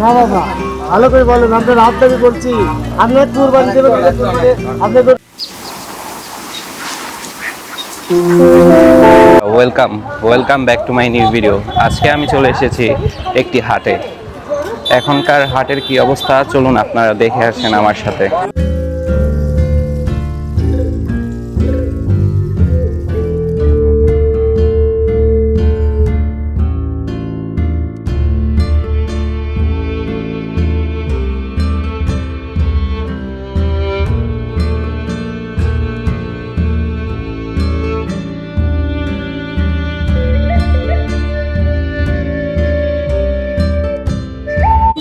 না বাবা ভালো করে আপনার করছি। আমি আর welcome welcome back to my new video আজকে আমি চলে এসেছি একটি হাটে। এখনকার হাটের কি অবস্থা? চলুন আপনারা দেখে আসেন আমার সাথে।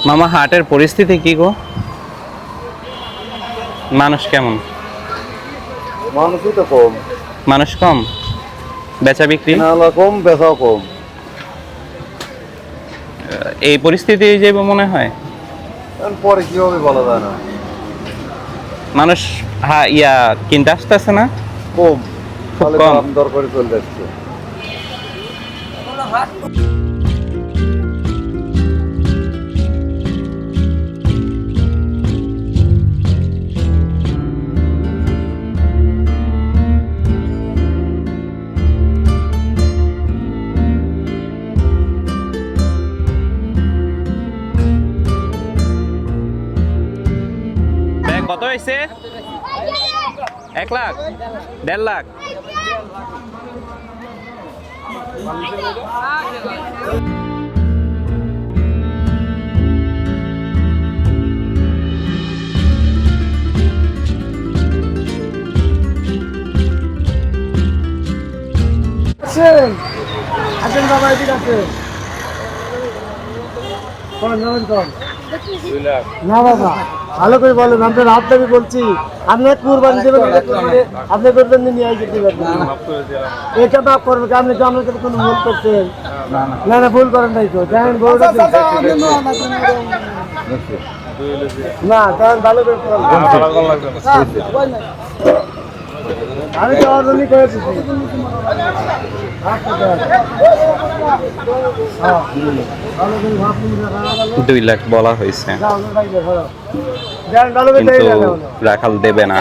মামা হাটের পরিস্থিতি কি গো? মানুষ কেমন? মানুষই তো কম। মানুষ কম? বেচা বিক্রি? কম বেচাও কম। এই পরিস্থিতি যে মনে হয়। পরে কি হবে বলা যায় না। মানুষ হা ইয়া কিনতে আসতেছে না? কম। কম। দর করে চলে যাচ্ছে। কত হয়েছে? এক লাখ? দেড় লাখ? আসেন আসেন বাবা এদিকে আসেন না বাবা। ভালো করে বলেন আপনার হাত থেকে বলছি। আপনার কুরবানি দেবেন না আপনি করবেন না নিয়ে যেতে পারবেন এটা মাফ করবে আপনি তো কোনো ভুল করছেন। না না। ভুল করেন নাই তো। দেখেন গরুটা না তখন ভালো করে আমি তো অর্ডারই করেছি দুই লাখ বলা হয়েছে। কিন্তু রাখাল দেবে না।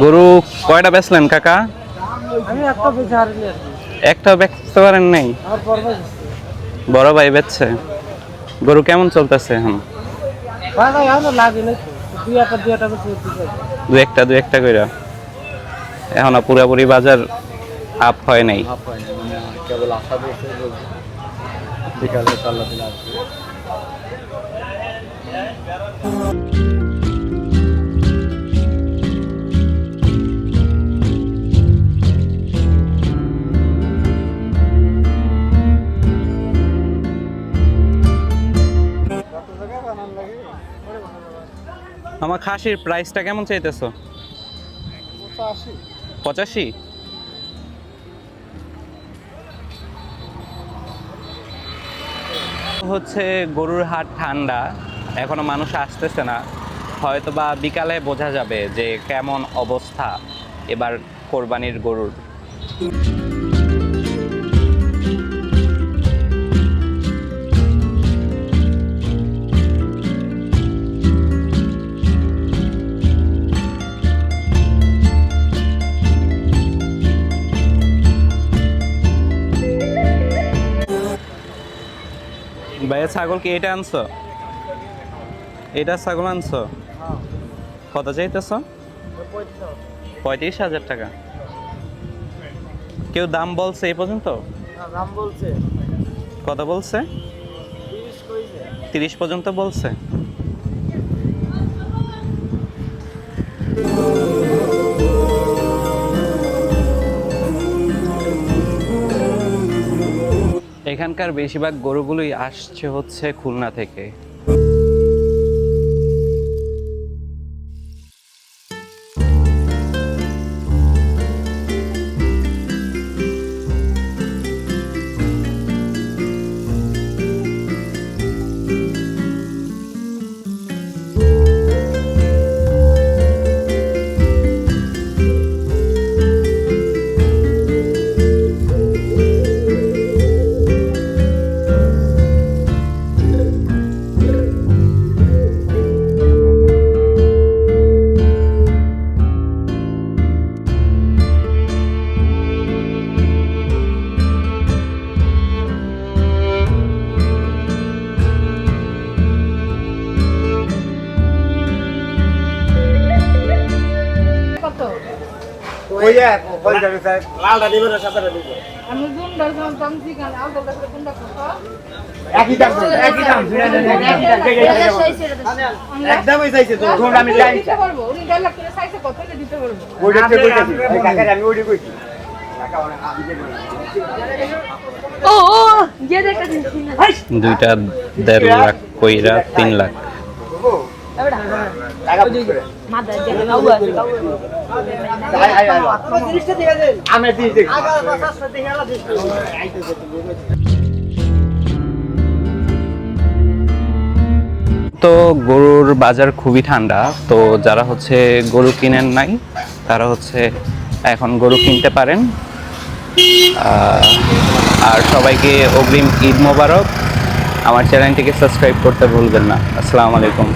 গরু কয়টা বেচলেন কাকা? আমি একটা বেচতে পারেন নাই? বড় ভাই বেচছে। গরু কেমন চলতেছে এখন? করে। দু একটা দু একটা কইরা। এখন পুরাপুরি বাজার আপ হয় নাই। কেবল আশা দিয়েছে বিকালে আমার খাসির প্রাইসটা কেমন চাইতেছো? পঁচাশি। হচ্ছে গরুর হাট ঠান্ডা এখনও মানুষ আসতেছে না। হয়তো বা বিকালে বোঝা যাবে যে কেমন অবস্থা এবার কোরবানির গরুর। ছাগল কি এটা আনছো? এটা ছাগল আনছো? কত চাইতেছ? পঁয়ত্রিশ হাজার টাকা। কেউ দাম বলছে এই পর্যন্ত? দাম বলছে। কত বলছে? তিরিশ তিরিশ পর্যন্ত বলছে? এখানকার বেশিরভাগ গরুগুলোই আসছে হচ্ছে খুলনা থেকে। একই দাম দাম। একদমই চাইছে তো ধরুন আমি উনি দেড় লাখ করে কত দিতে পারব? ওইটা আমি ওইটা কইছি দুইটা দেড় লাখ কইরা তিন লাখ। তো গরুর বাজার খুবই ঠান্ডা। তো যারা হচ্ছে গরু কিনেন নাই তারা হচ্ছে এখন গরু কিনতে পারেন। আর সবাইকে অগ্রিম ঈদ মোবারক। আমার চ্যানেলটিকে সাবস্ক্রাইব করতে ভুলবেন না। আসসালামু আলাইকুম।